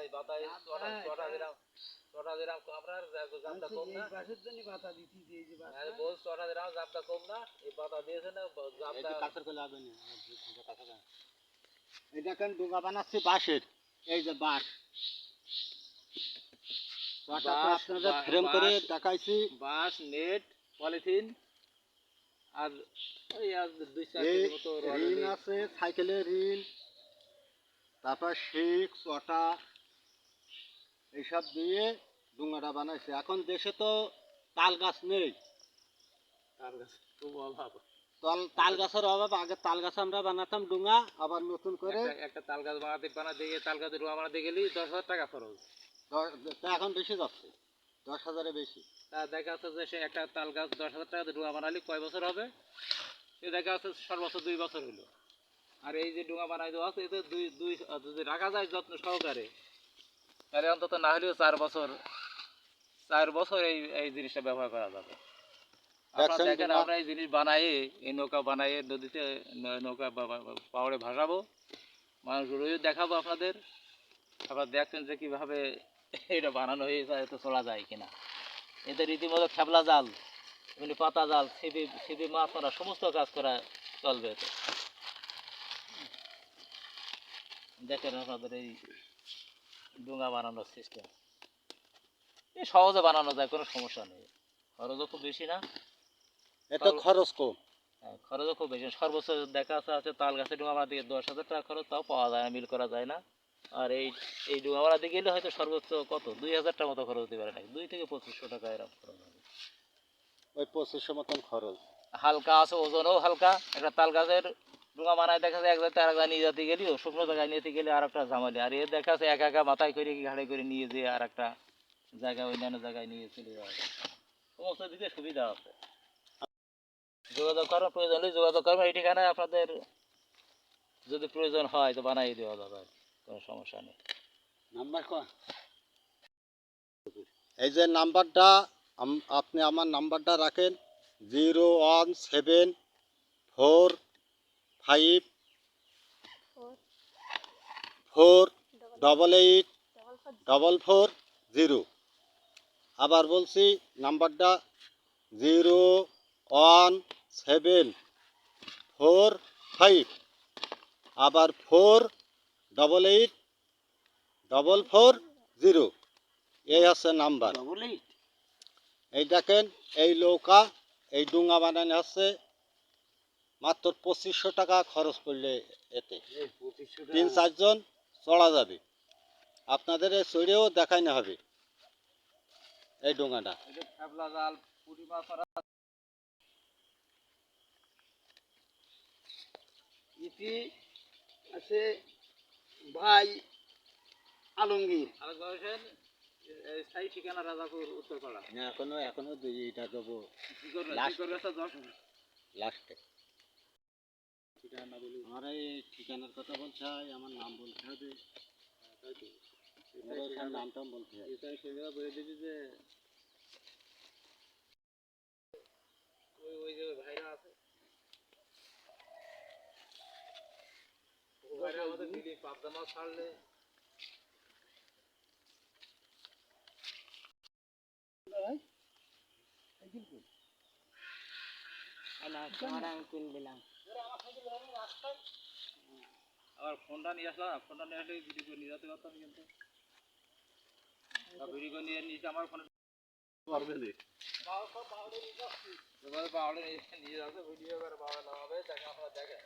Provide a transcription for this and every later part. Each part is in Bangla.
এই বাতায় চড়া চড়া দিলাম চড়া দিলাম আপনার জামটা কম না। বাসের জন্য বাতা যে এই যে বাস আমি বল চড়া দিলাম জামটা কম না এই বাতা দিয়েছে না জামটা এই দেখেন ডোকা বানাচ্ছি বাঁশের এই যে বাঁশ। ছটা আপনাদের ফ্রেম করে দেখাইছি। বাঁশ নেট পলিথিন আর ওই আর দুই চার এই মতো রিল আছে সাইকেলের রিল তারপর শিক চটা এইসব দিয়ে ডুঙ্গাটা বানাইছে। এখন দেশে তো তাল গাছ নেই। খুব অভাব। তাল তাল গাছের অভাব। আগে তাল গাছ আমরা বানাতাম ডুঙ্গা আবার নতুন করে একটা- তাল গাছ বানাতে বানাতে গিয়ে তাল গাছের রোয়া বানাতে গেলেই দশ হাজার টাকা খরচ। তা এখন বেশি যাচ্ছে। দশ হাজারে বেশি। তা দেখা যাচ্ছে যে সে একটা তাল গাছ দশ হাজার টাকা ডুঙা বানালে কয় বছর হবে? সে দেখা যাচ্ছে সর্বোচ্চ দুই বছর হলো। আর এই যে ডুঙা বানাই দেওয়া আছে এতে দুই দুই যদি রাখা যায় যত্ন সহকারে তাহলে অন্তত না হলেও চার বছর চার বছর এই এই জিনিসটা ব্যবহার করা যাবে। আপনারা দেখেন আমরা এই জিনিস বানাই এই নৌকা বানাই নদীতে নৌকা পাহাড়ে ভাসাবো। মানুষ রয়ে দেখাবো আপনাদের। আপনারা দেখছেন যে কীভাবে এটা বানানো হয়েছে এতে চলা যায় কিনা। এতে রীতিমতো খেপলা জাল এমনি পাতা জাল ছিপি ছিপি মাছ মারা সমস্ত কাজ করা চলবে এতে। দেখেন আপনাদের এই ডোঙা বানানোর সিস্টেম এই সহজে বানানো যায় কোনো সমস্যা নেই। খরচও খুব বেশি না। এত খরচ কম। হ্যাঁ, খরচও খুব বেশি সর্বোচ্চ দেখা আছে আছে তাল গাছে ডোঙা বানাতে গিয়ে দশ হাজার টাকা খরচ তাও পাওয়া যায় না মিল করা যায় না। আর এই এই ডোঙা বানাতে গেলে হয়তো সর্বোচ্চ কত? দুই হাজার টাকা মতো খরচ হতে পারে না দুই থেকে পঁচিশশো টাকা এরকম খরচ হবে। ওই পঁচিশশো মতন খরচ। হালকা আছে ওজনও হালকা। একটা তাল গাছের ডোঙা বানায় দেখা যায় এক জায়গায় আর এক জায়গায় নিয়ে যেতে গেলেও শুকনো জায়গায় নিতে গেলে আর একটা ঝামেলি। আর এর দেখা আছে একা একা মাথায় করে কি ঘাড়ে করে নিয়ে যেয়ে আর একটা জায়গায় অন্যান্য জায়গায় নিয়ে চলে যাওয়া যায়। সমস্ত দিকে সুবিধা আছে। যোগাযোগ করার প্রয়োজন হলে যোগাযোগ করবেন এই ঠিকানায় আপনাদের যদি প্রয়োজন হয় তো বানাই দেওয়া যাবে কোনো সমস্যা নেই। নাম্বার এই যে নাম্বারটা আম- আপনি আমার নাম্বারটা রাখেন। Zero one seven four five four double eight double four zero. আবার বলছি নাম্বারটা zero one seven four five. আবার four double eight double four zero. এই আছে নাম্বার। এই দেখেন এই নৌকা এই ডুঙ্গা বানানো হচ্ছে মাত্র পঁচিশশো টাকা খরচ করলে এতে। তিন চারজন চড়া যাবে। আপনাদের এই চড়েও দেখানো হবে। এই ডোঙাটা। ইতি আছে ভাই আলমগীর। স্থায়ী ঠিকানা রাজাপুর উত্তরপাড়া। এখনও এখনও দুই এটা দেবো। কি দশ লাস্টে আমার এই ঠিকানার কথা বলতে হয় আমার নাম বলতে হবে। বলতে হয়। এটাই সেগুলো বলে দিবি যে ওই ওই যে ভাইরা আছে। ভাইরা আমাদের দিদি পাবদা মাছ ছাড়লে। আবার ফোনটা নিয়ে আসলাম ফোনটা নিয়ে আসলে ভিডিও করে নিয়ে যেতে পারতাম কিন্তু। ভিডিও করে নিয়ে নিয়েছে আমার ফোনে এবারে বাউলে নিয়ে নিয়ে ভিডিও করে বাউলে লাগাবে তাকে আপনারা দেখেন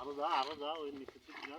আরও যা আরও যা ওই দিকে যা।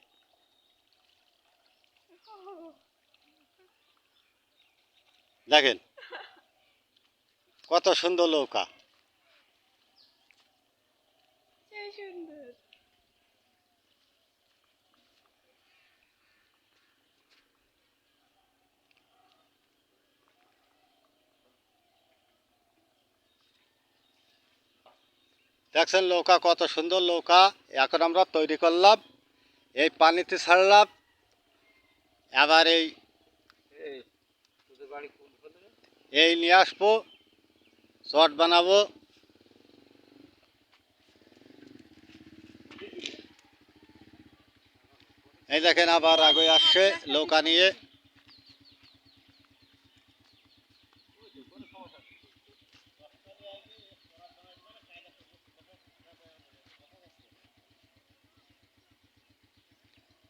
দেখেন কত সুন্দর নৌকা। দেখছেন নৌকা কত সুন্দর নৌকা। এখন আমরা তৈরি করলাম এই পানিতে ছাড়লাম। এবার এই এই নিয়ে আসব শর্ট বানাবো। এই দেখেন আবার আগে আসছে নৌকা নিয়ে।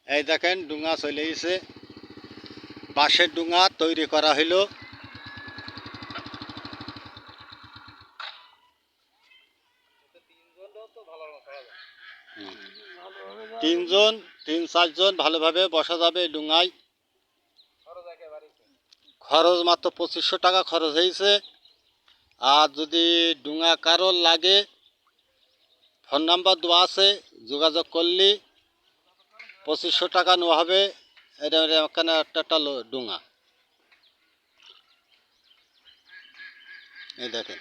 এই দেখেন ডুঙা চলে গেছে বাঁশের ডুঙা তৈরি করা হইল। তিনজন, তিন, চারজন ভালোভাবে বসা যাবে ডুঙায়। খরচ মাত্র পঁচিশশো টাকা খরচ হয়েছে। আর যদি ডুঙা কারোর লাগে, ফোন নাম্বার দেওয়া আছে, যোগাযোগ করলে, পঁচিশশো টাকা নেওয়া হবে। এটা এখানে একটা একটা ডুঙা। এই দেখেন।